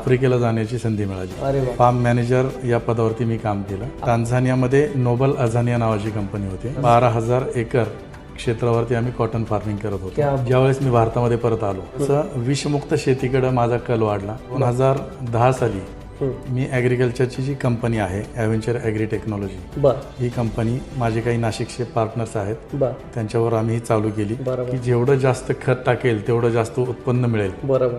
आफ्रिकेला जाण्याची संधी मिळाली. फार्म मॅनेजर या पदावरती मी काम केलं. तांझानियामध्ये नोबल अझानिया नावाची कंपनी होती. बारा हजार एकर क्षेत्रावरती आम्ही कॉटन फार्मिंग करत होतो. ज्यावेळेस मी भारतामध्ये परत आलो तसं विषमुक्त शेतीकडे माझा कल वाढला. दोन हजार दहा साली. मी ॲग्रिकल्चरची जी कंपनी आहे ॲव्हेंचर ॲग्री टेक्नॉलॉजी ही कंपनी माझे काही नाशिकचे पार्टनर्स आहेत. त्यांच्यावर आम्ही ही चालू केली की जेवढं जास्त खत टाकेल तेवढं जास्त उत्पन्न मिळेल. बरोबर.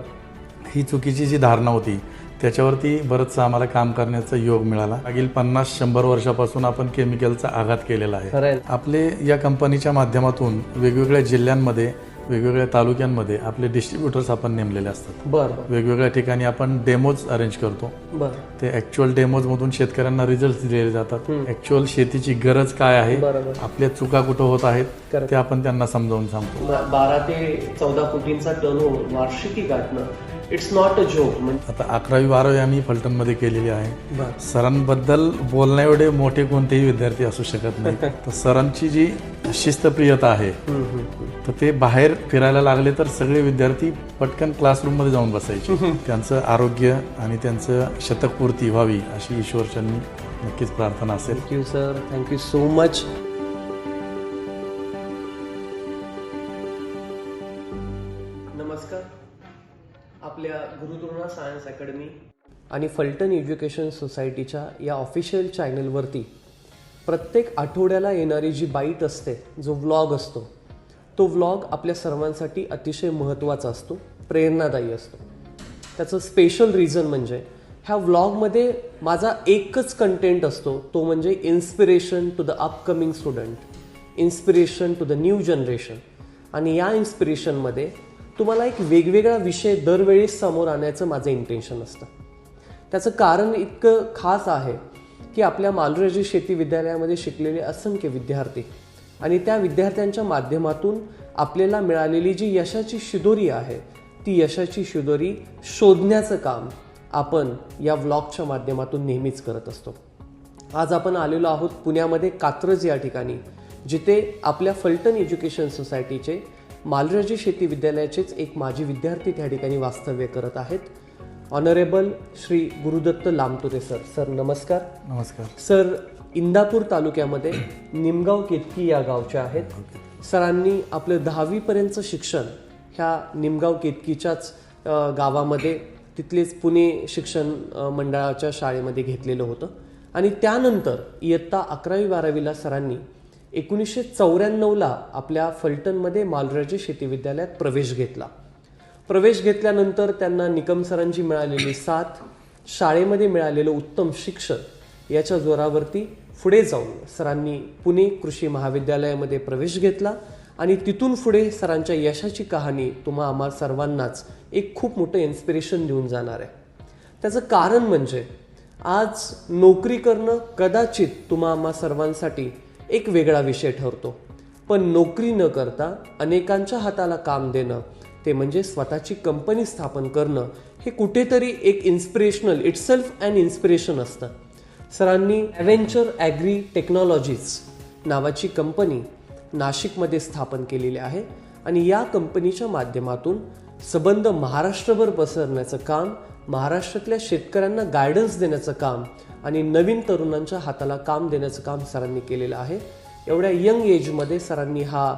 ही चुकीची जी धारणा होती त्याच्यावरती बरंचसं आम्हाला काम करण्याचा योग मिळाला. मागील पन्नास शंभर वर्षापासून आपण केमिकलचा आघात केलेला आहे. आपले या कंपनीच्या माध्यमातून वेगवेगळ्या जिल्ह्यांमध्ये वेगवेगळ्या तालुक्यांमध्ये आपले डिस्ट्रीब्युटर्स आपण नेमलेले असतात. बर. वेगवेगळ्या ठिकाणी आपण डेमोज अरेंज करतो. बर. ते ॲक्च्युअल डेमोजमधून शेतकऱ्यांना रिझल्ट दिलेले जातात. ॲक्च्युअल शेतीची गरज काय आहे? आपल्या चुका कुठं होत आहेत. ते आपण त्यांना समजावून सांगतो. बारा ते चौदा कोटींचा टर्न वार्षिकी गाठणं इट्स नॉट अ जोक म्हणजे आता अकरावी बारावी आम्ही फलटणमध्ये केलेली आहे. सरांबद्दल बोलण्या एवढे मोठे कोणतेही विद्यार्थी असू शकत नाही. तर सरांची जी शिस्तप्रियता आहे. तर ते बाहेर फिरायला लागले तर सगळे विद्यार्थी पटकन क्लासरूममध्ये जाऊन बसायचे. त्यांचं आरोग्य आणि त्यांचं शतकपूर्ती व्हावी अशी ईश्वरच्यांनी नक्कीच प्रार्थना असेल. Thank you sir thank you so much academy. आणि फलटण एज्युकेशन सोसायटीच्या या ऑफिशियल चॅनलवरती प्रत्येक आठवड्याला येणारी जी बाईट असते जो व्लॉग असतो तो व्लॉग आपल्या सर्वांसाठी अतिशय महत्त्वाचा असतो प्रेरणादायी असतो. त्याचं स्पेशल रिझन म्हणजे ह्या व्लॉगमध्ये माझा एकच कंटेंट असतो तो म्हणजे inspiration to the upcoming student inspiration to the new generation आणि या इन्स्पिरेशनमध्ये तुम्हाला एक वेगवेगळा विषय दरवेळी समोर आणायचं माझं इंटेन्शन असतं. त्याचं कारण इतकं खास आहे की आपल्या मालुराजी शेती विद्यालयामध्ये शिकलेले असंख्य विद्यार्थी आणि त्या विद्यार्थ्यांच्या माध्यमातून आपल्याला मिळालेली जी यशाची शिदोरी आहे ती यशाची शिदोरी शोधण्याचं काम आपण या व्लॉगच्या माध्यमातून नेहमीच करत असतो. आज आपण आलेलो आहोत पुण्यामध्ये कात्रज या ठिकाणी जिथे आपल्या फलटण एज्युकेशन सोसायटीचे मालराजी शेती विद्यालयाचेच एक माजी विद्यार्थी त्या ठिकाणी वास्तव्य करत आहेत. Honourable Shri Gurudatt Lamture sir. Sir नमस्कार. नमस्कार. सर इंदापूर तालुक्यामध्ये निमगाव केतकी या गावचे आहेत. सरांनी आपलं दहावीपर्यंतचं शिक्षण ह्या निमगाव केतकीच्याच गावामध्ये तिथलेच पुणे शिक्षण मंडळाच्या शाळेमध्ये घेतलेलं होतं. आणि त्यानंतर इयत्ता अकरावी बारावीला सरांनी एकोणीसशे चौऱ्याण्णवला आपल्या फलटणमध्ये मालराजे शेती विद्यालयात प्रवेश घेतला. प्रवेश घेतल्यानंतर त्यांना निकम सरांची मिळालेली साथ शाळेमध्ये मिळालेलं उत्तम शिक्षण याच्या जोरावरती पुढे जाऊन सरांनी पुणे कृषी महाविद्यालयामध्ये प्रवेश घेतला आणि तिथून पुढे सरांच्या यशाची कहाणी तुम्हा आम्हा सर्वांनाच एक खूप मोठं इन्स्पिरेशन देऊन जाणार आहे. त्याचं कारण म्हणजे आज नोकरी करणं कदाचित तुम्हा आम्हा सर्वांसाठी एक वेगळा विषय ठरतो. पण नोकरी न करता अनेकांच्या हाताला काम देणं ते म्हणजे स्वतःची कंपनी स्थापन करणं हे कुठेतरी एक इन्स्पिरेशनल इटसेल्फ अँड इन्स्पिरेशन असतं. सरांनी ॲव्हेंचर ॲग्री टेक्नॉलॉजीज नावाची कंपनी नाशिकमध्ये स्थापन केलेली आहे आणि या कंपनीच्या माध्यमातून सबंध महाराष्ट्रभर पसरण्याचं काम महाराष्ट्रातल्या शेतकऱ्यांना गायडन्स देण्याचं काम आणि नवीन तरुणांच्या हाताला काम देण्याचं काम सरांनी केलेलं आहे. एवढ्या यंग एजमध्ये सरांनी हा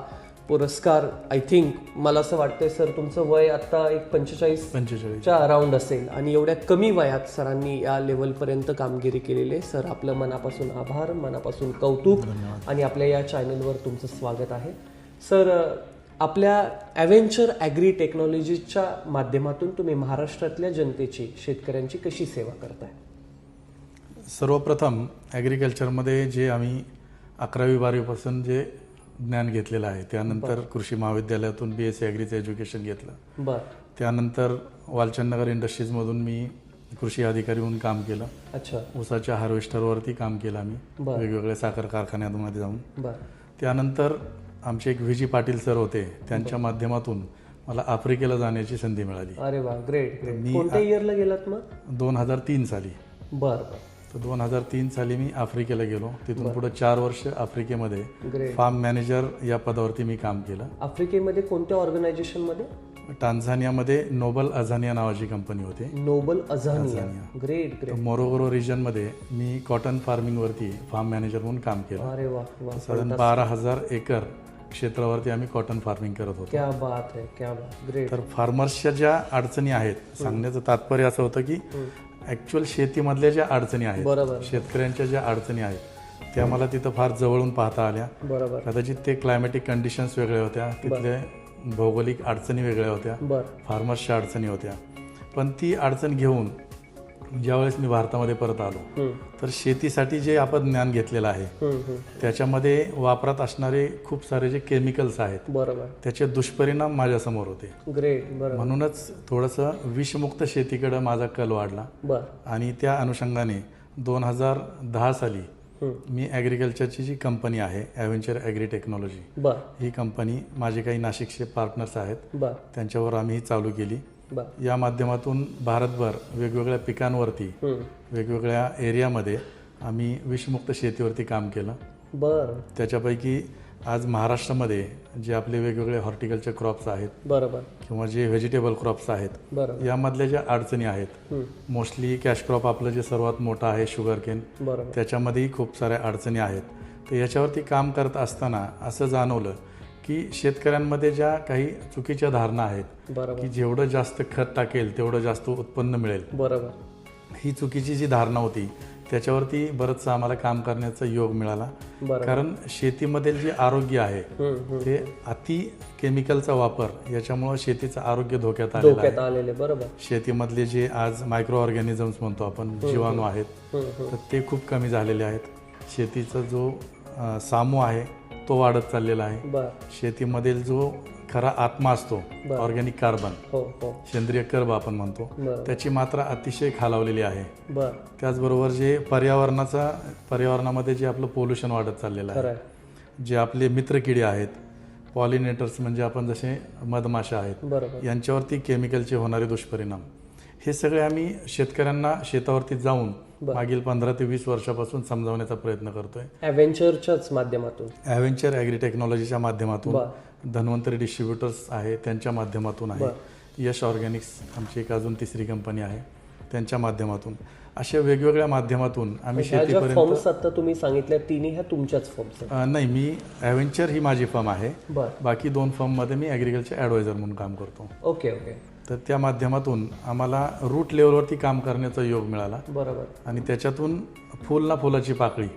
पुरस्कार आय थिंक मला असं वाटतंय सर तुमचं वय आता एक पंचेचाळीस पंचेचाळीस. च्या अराउंड असेल आणि एवढ्या कमी वयात सरांनी या लेवलपर्यंत कामगिरी केलेली आहे. सर आपलं मनापासून आभार मनापासून कौतुक आणि आपल्या या चॅनलवर तुमचं स्वागत आहे. सर आपल्या ॲव्हेंचर ॲग्री टेक्नॉलॉजीच्या माध्यमातून तुम्ही महाराष्ट्रातल्या जनतेची शेतकऱ्यांची कशी सेवा करताय? सर्वप्रथम ॲग्रिकल्चरमध्ये जे आम्ही अकरावी बारावीपासून जे ज्ञान घेतलेलं आहे त्यानंतर कृषी महाविद्यालयातून बी एस सी ॲग्रीचं एज्युकेशन घेतलं. बर. त्यानंतर वालचंदनगर इंडस्ट्रीजमधून मी कृषी अधिकारी म्हणून काम केलं. अच्छा. ऊसाच्या हार्वेस्टरवरती काम केलं आम्ही. वेगवेगळ्या साखर कारखान्यांमध्ये जाऊन. त्यानंतर आमचे एक व्ही जी पाटील सर होते त्यांच्या माध्यमातून मला आफ्रिकेला जाण्याची संधी मिळाली. अरे वा ग्रेट मी- कोणत्या इयरला गेलात मग? दोन हजार तीन साली. बर बर. तर दोन हजार तीन साली मी आफ्रिकेला गेलो. तिथून पुढे चार वर्ष आफ्रिकेमध्ये फार्म मॅनेजर या पदावरती मी काम केलं. आफ्रिकेमध्ये कोणत्या ऑर्गनायझेशनमध्ये? टांझानियामध्ये नोबल अझानिया नावाची कंपनी होती. Noble Azania. Great great. Morogoro रिजनमध्ये मी कॉटन फार्मिंगवरती फार्म मॅनेजर म्हणून काम केलं. अरे वा साधारण बारा हजार एकर क्षेत्रावरती आम्ही कॉटन फार्मिंग करत होतो. क्या बात है क्या बात. ग्रेट. तर फार्मर्सच्या ज्या अडचणी आहेत सांगण्याचं तात्पर्य असं होतं की ॲक्च्युअल शेतीमधल्या ज्या अडचणी आहेत बरोबर. शेतकऱ्यांच्या ज्या अडचणी आहेत त्या मला तिथं फार जवळून पाहता आल्या. बरोबर. कदाचित ते क्लायमॅटिक कंडिशन्स वेगळ्या होत्या तिथले भौगोलिक अडचणी वेगळ्या होत्या फार्मर्सच्या अडचणी होत्या. पण ती अडचण घेऊन ज्यावेळेस मी भारतामध्ये परत आलो तर शेतीसाठी जे आपण ज्ञान घेतलेलं आहे. त्याच्यामध्ये वापरात असणारे खूप सारे जे केमिकल्स आहेत बरोबर. त्याचे दुष्परिणाम माझ्यासमोर होते. ग्रेट म्हणूनच थोडंसं विषमुक्त शेतीकडं माझा कल वाढला. बर. आणि त्या अनुषंगाने दोन हजार दहा साली मी ॲग्रिकल्चरची जी कंपनी आहे ॲव्हेंचर ॲग्री टेक्नॉलॉजी ही कंपनी माझे काही नाशिकचे पार्टनर्स आहेत. त्यांच्यावर आम्ही ही चालू केली. या माध्यमातून भारतभर वेगवेगळ्या पिकांवरती वेगवेगळ्या एरियामध्ये आम्ही विषमुक्त शेतीवरती काम केलं. बर. त्याच्यापैकी आज महाराष्ट्रामध्ये जे आपले वेगवेगळे हॉर्टिकल्चर क्रॉप्स आहेत बरोबर. किंवा जे व्हेजिटेबल क्रॉप्स आहेत बरोबर. यामधल्या ज्या अडचणी आहेत मोस्टली कॅश क्रॉप आपलं जे सर्वात मोठं आहे शुगर केन बरोबर. त्याच्यामध्येही खूप साऱ्या अडचणी आहेत. तर याच्यावरती काम करत असताना असं जाणवलं की शेतकऱ्यांमध्ये ज्या काही चुकीच्या धारणा आहेत बरोबर. की जेवढं जास्त खत टाकेल तेवढं जास्त उत्पन्न मिळेल. बरोबर. ही चुकीची जी धारणा होती त्याच्यावरती बरंचसं आम्हाला काम करण्याचा योग मिळाला. बरोबर. कारण शेतीमधील जे आरोग्य आहे हम्म, हम्म. ते अति केमिकलचा वापर याच्यामुळं शेतीचं आरोग्य धोक्यात आलेलं आहे. डोक्यात आलेले बरोबर. शेतीमधले जे आज मायक्रो ऑर्गॅनिझम्स म्हणतो आपण जीवाणू आहेत हम्म, हम्म. तर ते खूप कमी झालेले आहेत. शेतीचा जो अ, सामू आहे तो वाढत चाललेला आहे. शेतीमधील जो खरा आत्मा असतो. ऑर्गॅनिक कार्बन हो हो. सेंद्रिय कर्ब आपण म्हणतो त्याची मात्रा अतिशय खालावलेली आहे. बर. त्याचबरोबर जे पर्यावरणाचा पर्यावरणामध्ये जे आपलं पोल्युशन वाढत चाललेलं आहे जे आपले मित्रकिडे आहेत पॉलिनेटर्स म्हणजे आपण जसे मधमाशा आहेत यांच्यावरती केमिकलचे होणारे दुष्परिणाम. हे सगळे आम्ही शेतकऱ्यांना शेतावरती जाऊन. मागील पंधरा ते वीस वर्षापासून समजावण्याचा प्रयत्न करतोय. ॲव्हेंचरच्याच माध्यमातून. ॲव्हेंचर ॲग्री टेक्नॉलॉजीच्या माध्यमातून धन्वंतरी डिस्ट्रीब्युटर्स आहे त्यांच्या माध्यमातून आहे. यश ऑर्गॅनिक्स आमची एक अजून तिसरी कंपनी आहे त्यांच्या माध्यमातून. अशा वेगवेगळ्या माध्यमातून आम्ही शेतीपर्यंत फॉर्म्स आता तुम्ही सांगितल्या तिन्ही ह्या तुमच्याच फॉर्म्स अ, नाही मी ॲव्हेंचर ही माझी फर्म आहे. बाकी दोन फर्ममध्ये मी ॲग्रिकल्चर ॲडवायझर म्हणून काम करतो. Okay okay. तर त्या माध्यमातून आम्हाला रूट लेवलवरती काम करण्याचा योग मिळाला. बरोबर. आणि त्याच्यातून फुल ना फुलाची पाकळी.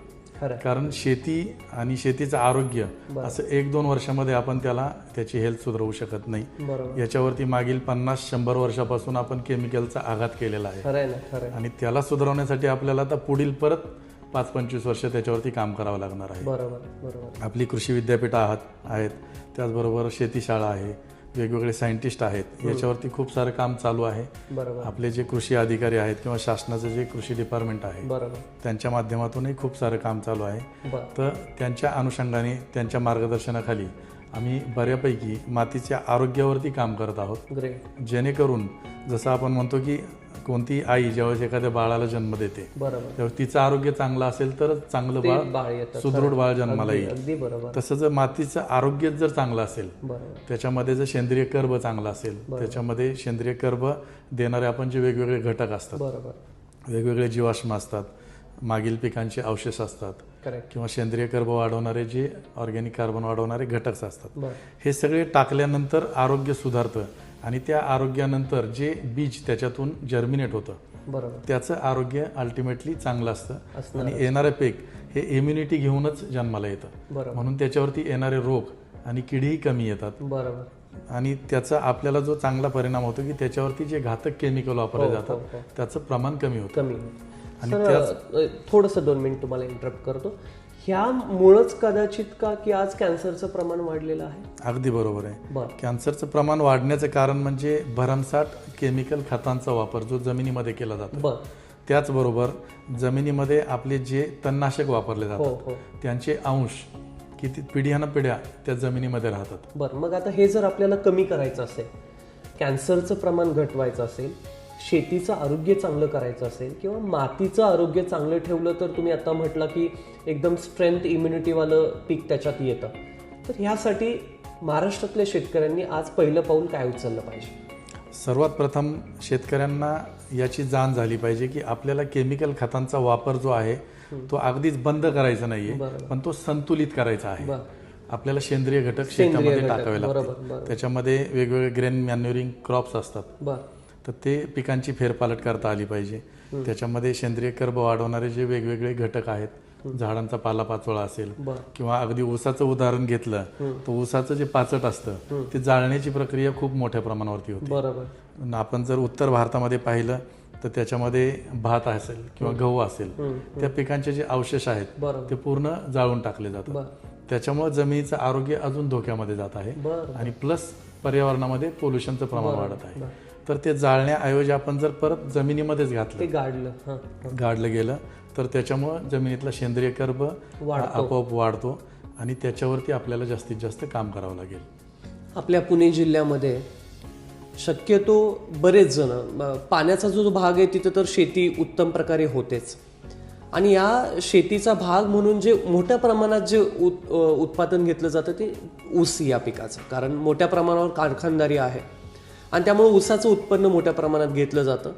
खरं. कारण शेती आणि शेतीचं आरोग्य बरं. असं एक दोन वर्षामध्ये आपण त्याला त्याची हेल्थ सुधारवू शकत नाही. बरोबर. याच्यावरती मागील पन्नास शंभर वर्षापासून आपण केमिकलचा आघात केलेला आहे. खरं आहे ना खरं आहे. आणि त्याला सुधारवण्यासाठी आपल्याला आता पुढील परत पाच पंचवीस वर्ष त्याच्यावरती काम करावं लागणार आहे. बरोबर बरोबर. आपली कृषी विद्यापीठं आहात आहेत. त्याचबरोबर शेतीशाळा आहे. वेगवेगळे सायंटिस्ट आहेत. याच्यावरती खूप सारं काम चालू आहे. बरोबर. आपले जे कृषी अधिकारी आहेत किंवा शासनाचं जे कृषी डिपार्टमेंट आहे बरोबर. त्यांच्या माध्यमातूनही खूप सारं काम चालू आहे. बर. तर त्यांच्या अनुषंगाने त्यांच्या मार्गदर्शनाखाली आम्ही बऱ्यापैकी मातीच्या आरोग्यावरती काम करत आहोत. जेणेकरून जसं आपण म्हणतो की कोणती आई ज्यावेळेस एखाद्या बाळाला जन्म देते बरोबर. तिचं आरोग्य चांगलं असेल तरच चांगलं बाळ सुदृढ बाळ जन्माला येईल. तसं जर मातीचं आरोग्य जर चांगलं असेल त्याच्यामध्ये जर सेंद्रिय कर्ब चांगला असेल त्याच्यामध्ये सेंद्रिय कर्ब देणारे आपण जे वेगवेगळे घटक असतात वेगवेगळे जीवाश्म असतात मागील पिकांचे अवशेष असतात करेक्ट किंवा सेंद्रिय कर्ब वाढवणारे जे ऑर्गॅनिक कार्बन वाढवणारे घटक असतात. हे सगळे टाकल्यानंतर आरोग्य सुधारतं आणि त्या आरोग्यानंतर जे बीज त्याच्यातून जर्मिनेट होतं बरोबर. त्याचं आरोग्य अल्टिमेटली चांगलं असतं. आणि येणारं पीक हे इम्युनिटी घेऊनच जन्माला येतं. बरोबर. म्हणून त्याच्यावरती येणारे रोग आणि किडीही कमी येतात. बरोबर. आणि त्याचा आपल्याला जो चांगला परिणाम होतो की त्याच्यावरती जे घातक केमिकल वापरले हो, जातात हो, हो. त्याचं प्रमाण कमी होतं. सर थोडंसं दोन मिनिट तुम्हाला इंटरप्ट करतो. ह्यामुळंच कदाचित का की आज कॅन्सरचं प्रमाण वाढलेलं आहे? अगदी बरोबर आहे. कॅन्सरचं प्रमाण वाढण्याचं कारण म्हणजे भरमसाठ केमिकल खतांचा वापर जो जमिनीमध्ये केला जातो. बर. त्याचबरोबर जमिनीमध्ये आपले जे तणनाशक वापरले हो जातात हो. त्यांचे अंश किती पिढ्यानं पिढ्या त्या जमिनीमध्ये राहतात. बर मग आता हे जर आपल्याला कमी करायचं असेल कॅन्सरचं प्रमाण घटवायचं असेल शेतीचं आरोग्य चांगलं करायचं असेल किंवा मातीचं आरोग्य चांगलं ठेवलं तर तुम्ही आता म्हटलं की एकदम स्ट्रेंथ इम्युनिटीवालं पीक त्याच्यात येतं. तर ह्यासाठी महाराष्ट्रातल्या शेतकऱ्यांनी आज पहिलं पाऊल काय उचललं पाहिजे? सर्वात प्रथम शेतकऱ्यांना याची जाण झाली पाहिजे की आपल्याला केमिकल खतांचा वापर जो आहे तो अगदीच बंद करायचा नाहीये. पण तो संतुलित करायचा आहे. आपल्याला सेंद्रिय घटक शेतामध्ये टाकावे लागतात. त्याच्यामध्ये वेगवेगळे ग्रेन मॅन्युरिंग क्रॉप्स असतात. तर ते पिकांची फेरपालट करता आली पाहिजे. त्याच्यामध्ये सेंद्रिय कर्ब वाढवणारे जे वेगवेगळे घटक आहेत झाडांचा पालापाचोळा असेल किंवा अगदी ऊसाचं उदाहरण घेतलं तर ऊसाचं जे पाचट असतं ते जाळण्याची प्रक्रिया खूप मोठ्या प्रमाणावरती होते. बरोबर. आपण जर उत्तर भारतामध्ये पाहिलं तर त्याच्यामध्ये भात असेल किंवा गहू असेल त्या पिकांचे जे अवशेष आहेत ते पूर्ण जाळून टाकले जातात. त्याच्यामुळे जमिनीचं आरोग्य अजून धोक्यामध्ये जात आहे आणि प्लस पर्यावरणामध्ये पोल्युशनचं प्रमाण वाढत आहे. तर ते जाळण्याऐवजी आपण जर परत जमिनीमध्येच घातलं. ते गाडलं गाडलं गेलं तर त्याच्यामुळं जमिनीतला सेंद्रिय कर्ब. आपोआप वाढतो आणि त्याच्यावरती आपल्याला जास्तीत जास्त काम करावं लागेल. आपल्या पुणे जिल्ह्यामध्ये शक्यतो बरेच जण पाण्याचा जो भाग आहे तिथं तर शेती उत्तम प्रकारे होतेच. आणि या शेतीचा भाग म्हणून जे मोठ्या प्रमाणात जे उत उत्पादन घेतलं जातं ते ऊस या पिकाचं. कारण मोठ्या प्रमाणावर कारखानदारी आहे. आणि त्यामुळे ऊसाचं उत्पन्न मोठ्या प्रमाणात घेतलं जातं.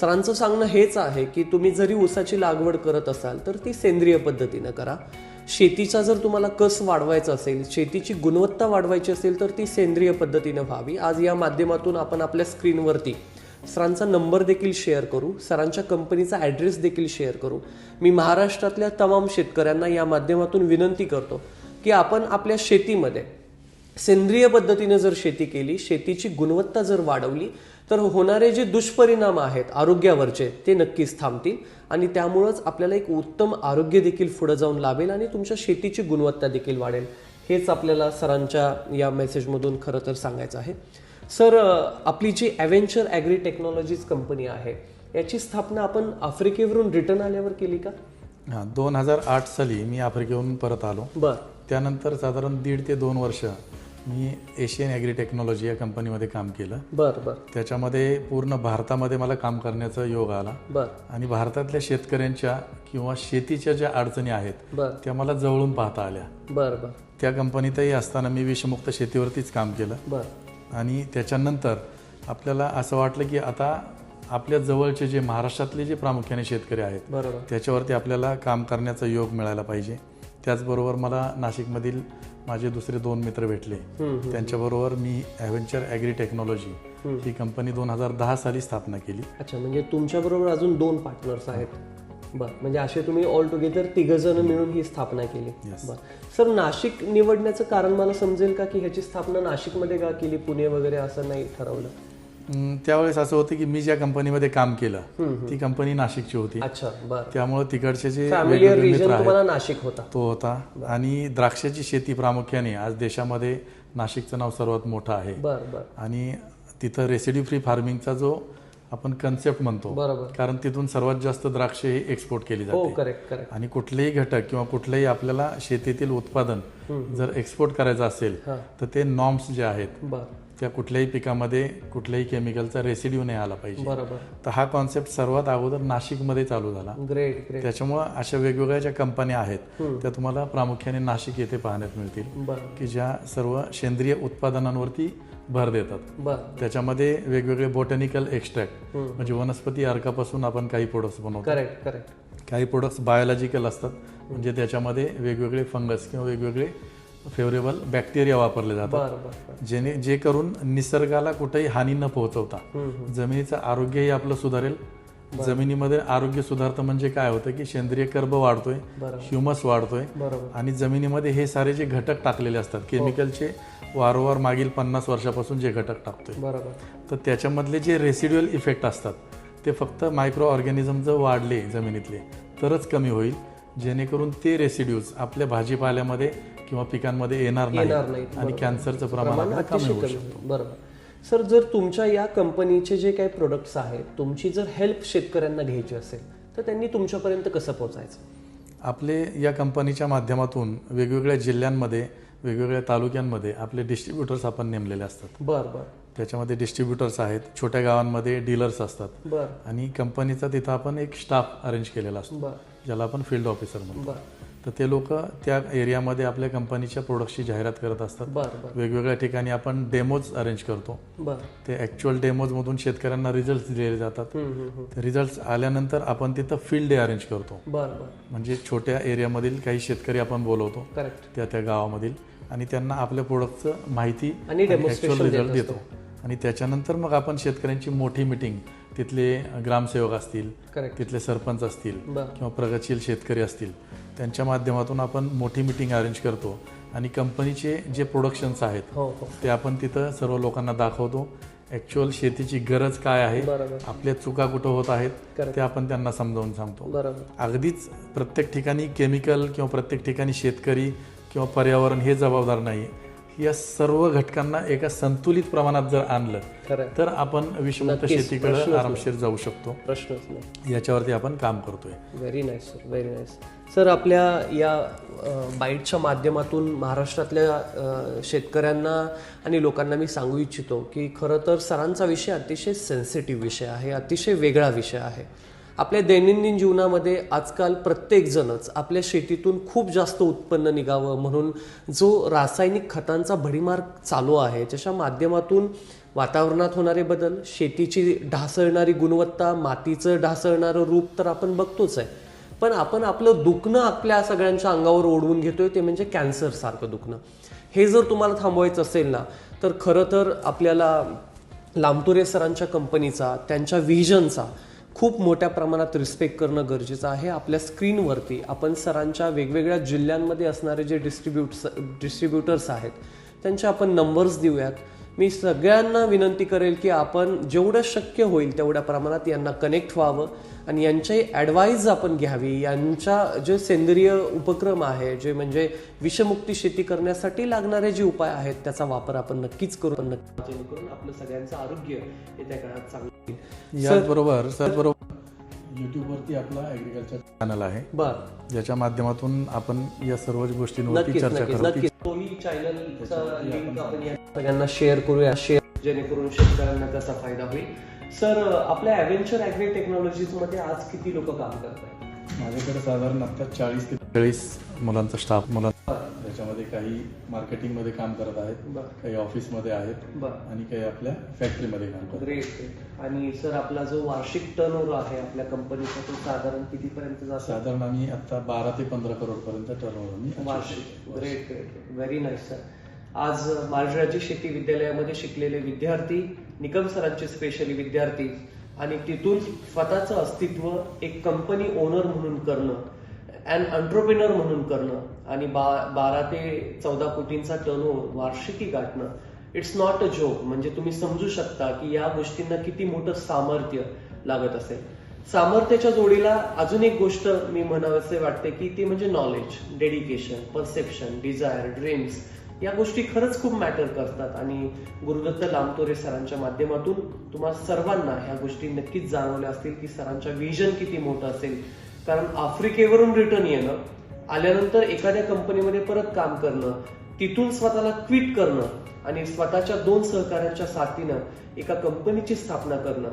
सरांचं सांगणं हेच आहे की तुम्ही जरी ऊसाची लागवड करत असाल तर ती सेंद्रिय पद्धतीनं करा. शेतीचा जर तुम्हाला कस वाढवायचा असेल शेतीची गुणवत्ता वाढवायची असेल तर ती सेंद्रिय पद्धतीनं व्हावी. आज या माध्यमातून आपण आपल्या स्क्रीनवरती सरांचा नंबर देखील शेअर करू सरांच्या कंपनीचा ॲड्रेस देखील शेअर करू. मी महाराष्ट्रातल्या तमाम शेतकऱ्यांना या माध्यमातून विनंती करतो की आपण आपल्या शेतीमध्ये सेंद्रिय पद्धतीने जर शेती केली शेतीची गुणवत्ता जर वाढवली तर होणारे जे दुष्परिणाम आहेत आरोग्यावरचे ते नक्कीच थांबतील. आणि त्यामुळंच आपल्याला एक उत्तम आरोग्य देखील पुढे जाऊन लाभेल आणि तुमच्या शेतीची गुणवत्ता देखील वाढेल. हेच आपल्याला सरांच्या या मेसेजमधून खरं तर सांगायचं आहे. सर आपली जी ॲव्हेंचर ॲग्री टेक्नॉलॉजीज कंपनी आहे याची स्थापना आपण आफ्रिकेवरून रिटर्न आल्यावर केली का? हां दोन हजार आठ साली मी आफ्रिकेहून परत आलो. बर. त्यानंतर साधारण दीड ते दोन वर्ष मी एशियन ॲग्री टेक्नॉलॉजी या कंपनीमध्ये काम केलं. बर बर. त्याच्यामध्ये पूर्ण भारतामध्ये मला काम करण्याचा योग आला. बर. आणि भारतातल्या शेतकऱ्यांच्या किंवा शेतीच्या ज्या अडचणी आहेत बर. त्या मला जवळून पाहता आल्या. बर बर. त्या कंपनीतही असताना मी विषमुक्त शेतीवरतीच काम केलं. बर. आणि त्याच्यानंतर आपल्याला असं वाटलं की आता आपल्या जवळचे जे महाराष्ट्रातले जे प्रामुख्याने शेतकरी आहेत बरोबर. त्याच्यावरती आपल्याला काम करण्याचा योग मिळायला पाहिजे. त्याचबरोबर मला नाशिकमधील माझे दुसरे दोन मित्र भेटले. त्यांच्याबरोबर मी ॲव्हेंचर ॲग्री टेक्नॉलॉजी ही कंपनी दोन हजार दहा साली स्थापना केली. अच्छा म्हणजे तुमच्या बरोबर अजून दोन पार्टनर्स आहेत. बर म्हणजे असे तुम्ही ऑल टुगेदर तिघ जण मिळून ही स्थापना केली. Yes. बर. सर नाशिक निवडण्याचं कारण मला समजेल का की ह्याची स्थापना नाशिकमध्ये का केली? पुणे वगैरे असं नाही ठरवलं? त्यावेळेस असं होतं की मी ज्या कंपनीमध्ये काम केलं ती कंपनी नाशिकची होती. अच्छा बर. त्यामुळे तिकडचे जे फॅमिलियर वेगवेगळे रिजन मित्र नाशिक होता. तो होता. आणि द्राक्षाची शेती प्रामुख्याने आज देशामध्ये नाशिकचं नाव सर्वात मोठं आहे. आणि तिथं रेसिड्यू फ्री फार्मिंगचा जो आपण कन्सेप्ट म्हणतो कारण तिथून सर्वात जास्त द्राक्षे ही एक्सपोर्ट केली हो जाते. आणि कुठलेही घटक किंवा कुठलेही आपल्याला शेतीतील उत्पादन जर एक्सपोर्ट करायचं असेल तर ते नॉर्म्स जे आहेत त्या कुठल्याही पिकामध्ये कुठल्याही केमिकलचा रेसिड्यू नाही आला पाहिजे. बरोबर. तर हा कॉन्सेप्ट सर्वात अगोदर नाशिकमध्ये चालू झाला. ग्रेट ग्रेट त्याच्यामुळं अशा वेगवेगळ्या ज्या कंपन्या आहेत त्या तुम्हाला प्रामुख्याने नाशिक येथे पाहण्यात मिळतील. की ज्या सर्व सेंद्रिय उत्पादनांवरती भर देतात. बर. त्याच्यामध्ये वेगवेगळे बोटॅनिकल एक्स्ट्रॅक्ट म्हणजे वनस्पती अर्कापासून आपण काही प्रोडक्ट्स बनवतो. करेक्ट करेक्ट काही प्रोडक्ट्स बायोलॉजिकल असतात. म्हणजे त्याच्यामध्ये वेगवेगळे फंगस किंवा वेगवेगळे फेवरेबल बॅक्टेरिया वापरले जातात. जेणे जे करून निसर्गाला कुठेही हानी न पोहोचवता जमिनीचं आरोग्यही आपलं सुधारेल. जमिनीमध्ये आरोग्य सुधारतं म्हणजे काय होतं की सेंद्रिय कर्ब वाढतोय ह्युमस वाढतोय आणि जमिनीमध्ये हे सारे जे घटक टाकलेले असतात केमिकलचे वारंवार मागील पन्नास वर्षापासून जे घटक टाकतोय. तर त्याच्यामधले जे रेसिड्युअल इफेक्ट असतात ते फक्त मायक्रो ऑर्गॅनिझम जर वाढले जमिनीतले तरच कमी होईल. जेणेकरून ते रेसिड्यूज आपल्या भाजीपाल्यामध्ये किंवा पिकांमध्ये येणार येणार नाही नाहीत, आणि कॅन्सरचं प्रमाण प्रमाण आपलं कमी अतिशय होऊ कमी शकतं. होईल. बरोबर. सर जर तुमच्या या कंपनीचे जे काही प्रोडक्ट्स आहेत तुमची जर हेल्प शेतकऱ्यांना घ्यायची असेल तर त्यांनी तुमच्यापर्यंत कसं पोहोचायचं? आपले या कंपनीच्या माध्यमातून वेगवेगळ्या जिल्ह्यांमध्ये वेगवेगळ्या तालुक्यांमध्ये आपले डिस्ट्रीब्युटर्स आपण नेमलेले असतात. बर बर. त्याच्यामध्ये डिस्ट्रीब्युटर्स आहेत छोट्या गावांमध्ये डीलर्स असतात. बर. आणि कंपनीचा तिथं आपण एक स्टाफ अरेंज केलेला असतो बर. ज्याला आपण फील्ड ऑफिसर म्हणतो. बर. तर ते लोक त्या एरियामध्ये आपल्या कंपनीच्या प्रोडक्टची जाहिरात करत असतात. वेगवेगळ्या ठिकाणी आपण डेमोज अरेंज करतो. बर. ते ॲक्च्युअल डेमोजमधून शेतकऱ्यांना रिझल्ट दिलेले जातात. रिझल्ट आल्यानंतर आपण तिथं फील्ड डे अरेंज करतो. म्हणजे छोट्या एरियामधील काही शेतकरी आपण बोलवतो. त्या त्या गावामधील. आणि त्यांना आपल्या प्रोडक्टचं माहिती आणि actual देत आणि त्याच्यानंतर मग आपण शेतकऱ्यांची मोठी मिटिंग तिथले ग्रामसेवक असतील. तिथले सरपंच असतील. किंवा प्रगतशील शेतकरी असतील. त्यांच्या माध्यमातून आपण मोठी मिटिंग अरेंज करतो. आणि कंपनीचे जे प्रोडक्शन्स आहेत हो हो. ते आपण तिथं सर्व लोकांना दाखवतो. ॲक्च्युअल शेतीची गरज काय आहे बरोबर. आपल्या चुका कुठं होत आहेत Correct. ते आपण त्यांना समजावून सांगतो. बरोबर. अगदीच प्रत्येक ठिकाणी केमिकल किंवा प्रत्येक ठिकाणी शेतकरी किंवा पर्यावरण हे जबाबदार नाही या सर्व घटकांना एका संतुलित प्रमाणात जर आणलं. तर आपण विषमुक्त शेतीकडे आरामशीर जाऊ शकतो. प्रश्नच नाही. याच्यावरती आपण काम करतोय. Very nice sir very nice sir आपल्या या बाईटच्या माध्यमातून महाराष्ट्रातल्या शेतकऱ्यांना आणि लोकांना मी सांगू इच्छितो की खरं तर सरांचा विषय अतिशय सेन्सिटिव्ह विषय आहे अतिशय वेगळा विषय आहे. आपल्या दैनंदिन जीवनामध्ये आजकाल प्रत्येकजणच आपल्या शेतीतून खूप जास्त उत्पन्न निघावं म्हणून जो रासायनिक खतांचा भडीमार चालू आहे ज्याच्या माध्यमातून वातावरणात होणारे बदल शेतीची ढासळणारी गुणवत्ता मातीचं ढासळणारं रूप तर आपण बघतोच आहे. पण आपण आपलं दुखणं आपल्या सगळ्यांच्या अंगावर ओढवून घेतोय ते म्हणजे कॅन्सरसारखं दुखणं. हे जर तुम्हाला थांबवायचं असेल ना तर खरं तर आपल्याला लांबतुरे सरांच्या कंपनीचा त्यांच्या व्हिजनचा खूप मोठ्या प्रमाणात रिस्पेक्ट करणं गरजेचं आहे. आपल्या स्क्रीनवरती आपण सरांच्या वेगवेगळ्या जिल्ह्यांमध्ये असणारे जे डिस्ट्रीब्युट्स डिस्ट्रीब्युटर्स आहेत त्यांचे आपण नंबर्स देऊयात. मी सगळ्यांना विनंती करेल की आपण जेवढं शक्य होईल तेवढ्या प्रमाणात यांना कनेक्ट व्हावं आणि यांची ॲडवाईज आपण घ्यावी. यांच्या जे सेंद्रिय उपक्रम आहे जे म्हणजे विषमुक्ती शेती करण्यासाठी लागणारे जे उपाय आहेत त्याचा वापर आपण नक्कीच करू. नक्की जेणेकरून आपलं सगळ्यांचं आरोग्य येत्या काळात चांगलं याचबरोबर त्याचबरोबर युट्यूबवरती आपला ॲग्रिकल्चर चॅनल आहे. बर. ज्याच्या माध्यमातून आपण या सर्व गोष्टींवरती नक्कीच चर्चा नक्कीच करू. नक्कीच. तोही चॅनलचा लिंक आपण या सगळ्यांना शेअर करूया. शेअर जेणेकरून शेतकऱ्यांना त्याचा फायदा होईल. सर आपल्या ॲव्हेंचर ॲग्री टेक्नॉलॉजीजमध्ये आज किती लोक काम करतात माझ्याकडे साधारण आता चाळीस ते चाळीस मुलांचा स्टाफ मुलां त्याच्यामध्ये काही मार्केटिंगमध्ये काम करत आहेत काही ऑफिसमध्ये आहेत बर. आणि काही आपल्या फॅक्टरीमध्ये काम करतात ग्रेट ग्रेट आणि सर आपला जो वार्षिक टर्न आहे आपल्या कंपनीचा तो साधारण कितीपर्यंत जातो? साधारण आम्ही आता बारा ते पंधरा करोड पर्यंत टर्नओव्हर वार्षिक. Great great very nice sir आज माळराजी शेती विद्यालयामध्ये शिकलेले विद्यार्थी निकम सरांचे स्पेशली विद्यार्थी आणि तिथून स्वतःचं अस्तित्व एक कंपनी ओनर म्हणून करणं अँड अंट्रप्रिनर म्हणून करणं आणि बा बारा ते चौदा कोटींचा टर्न वार्षिकी गाठणं इट्स नॉट अ जोक म्हणजे तुम्ही समजू शकता की या गोष्टींना किती मोठं सामर्थ्य लागत असेल. सामर्थ्याच्या जोडीला अजून एक गोष्ट मी म्हणावसे वाटते की ती म्हणजे knowledge dedication perception desire dreams या गोष्टी खरंच खूप मॅटर करतात. आणि गुरुदत्त लांबतोरे सरांच्या माध्यमातून तुम्हाला सर्वांना ह्या गोष्टी नक्कीच जाणवल्या असतील की सरांच्या विजन किती मोठं असेल. कारण आफ्रिकेवरून रिटर्न येणं आल्यानंतर एखाद्या कंपनीमध्ये परत काम करणं तिथून स्वतःला क्विट करणं आणि स्वतःच्या दोन सहकाऱ्यांच्या साथीनं एका कंपनीची स्थापना करणं.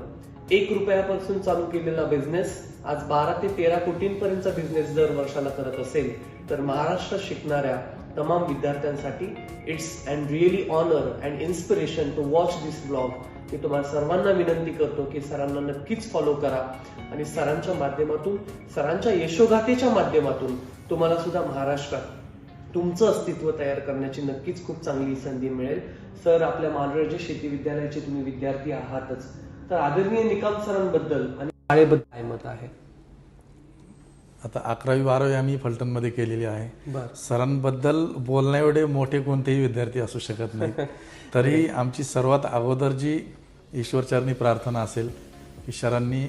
एक रुपयापासून चालू केलेला बिझनेस आज बारा ते तेरा कोटींपर्यंतचा बिझनेस दर वर्षाला करत असेल तर महाराष्ट्रात शिकणाऱ्या तमाम विद्यार्थ्यांसाठी it's and really honour and inspiration to watch this blog मी तुम्हाला सर्वांना विनंती करतो की सरांना नक्कीच फॉलो करा. आणि सरांच्या माध्यमातून सरांच्या यशोगाथेच्या माध्यमातून तुम्हाला सुद्धा महाराष्ट्रात तुमचं अस्तित्व तयार करण्याची नक्कीच खूप चांगली संधी मिळेल. सर आपल्या मानराजे शेती विद्यालयाचे तुम्ही विद्यार्थी आहातच. तर आदरणीय निकाम सरांबद्दल आणि शाळेबद्दल काय मत आहे? आता अकरावी बारावी आम्ही फलटणमध्ये केलेली आहे. सरांबद्दल बोलण्या एवढे मोठे कोणतेही विद्यार्थी असू शकत नाही. तरी आमची सर्वात अगोदर जी ईश्वरचरणी प्रार्थना असेल की सरांनी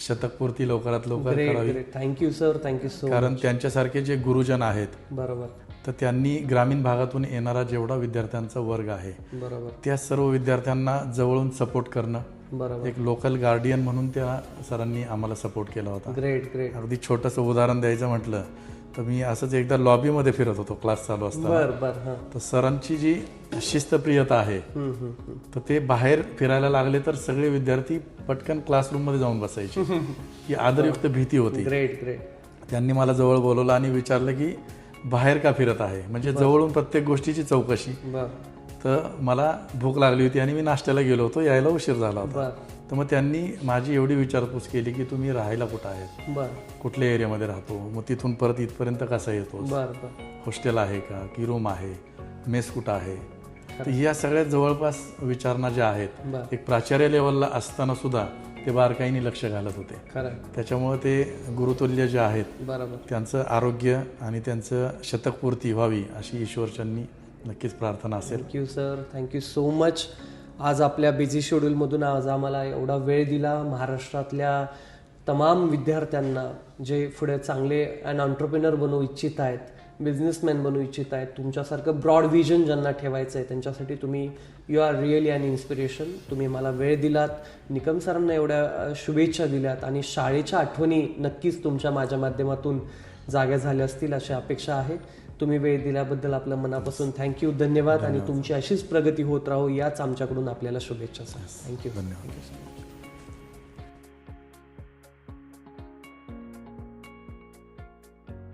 शतकपूर्ती लवकरात लवकर करावी. थँक्यू सर थँक्यू सो कारण त्यांच्यासारखे जे गुरुजन आहेत बरोबर. तर त्यांनी ग्रामीण भागातून येणारा जेवढा विद्यार्थ्यांचा वर्ग आहे बरोबर. त्या सर्व विद्यार्थ्यांना जवळून सपोर्ट करणं बरोबर. एक लोकल गार्डियन म्हणून त्या सरांनी आम्हाला सपोर्ट केला होता. ग्रेट ग्रेट अगदी छोटंसं उदाहरण द्यायचं म्हटलं तर मी असंच एकदा लॉबीमध्ये फिरत होतो क्लास चालू असताना. बर बर हा. तर सरांची जी शिस्तप्रियता आहे. तर ते बाहेर फिरायला लागले तर सगळे विद्यार्थी पटकन क्लासरूममध्ये जाऊन बसायचे. ही आदरयुक्त भीती होती. ग्रेट ग्रेट त्यांनी मला जवळ बोलवलं आणि विचारलं की बाहेर का फिरत आहे? म्हणजे जवळून प्रत्येक गोष्टीची चौकशी. तर मला भूक लागली होती आणि मी नाश्त्याला गेलो होतो यायला उशीर झाला होता. तर मग त्यांनी माझी एवढी विचारपूस केली की तुम्ही राहायला कुठं आहेत? कुठल्या एरियामध्ये राहतो? मग तिथून परत इथपर्यंत कसा येतो? हॉस्टेल आहे का? की रूम आहे? मेस कुठं आहे? तर या सगळ्या जवळपास विचारणा ज्या आहेत एक प्राचार्य लेवलला असताना सुद्धा ते बारकाईने लक्ष घालत होते. त्याच्यामुळे ते गुरुतुल्य जे आहेत त्यांचं आरोग्य आणि त्यांचं शतकपूर्ती व्हावी अशी ईश्वरच्यांनी नक्कीच प्रार्थना असेल. Thank you sir thank you so much आज आपल्या बिझी शेड्यूलमधून आज आम्हाला एवढा वेळ दिला. महाराष्ट्रातल्या तमाम विद्यार्थ्यांना जे पुढे चांगले अँड ऑन्टरप्रिनर बनवू इच्छित आहेत बिझनेसमॅन बनवू इच्छित आहेत तुमच्यासारखं ब्रॉड विजन ज्यांना ठेवायचं आहे त्यांच्यासाठी तुम्ही you are really and inspiration तुम्ही मला वेळ दिलात. निकम सरांना एवढ्या शुभेच्छा दिल्यात आणि शाळेच्या आठवणी नक्कीच तुमच्या माझ्या माध्यमातून जाग्या झाल्या असतील अशी अपेक्षा आहे. तुम्ही वेळ दिल्याबद्दल आपल्या मनापासून थँक्यू धन्यवाद आणि तुमची अशीच प्रगती होत राहू याच आमच्याकडून आपल्याला शुभेच्छा. सर थँक्यू धन्यवाद.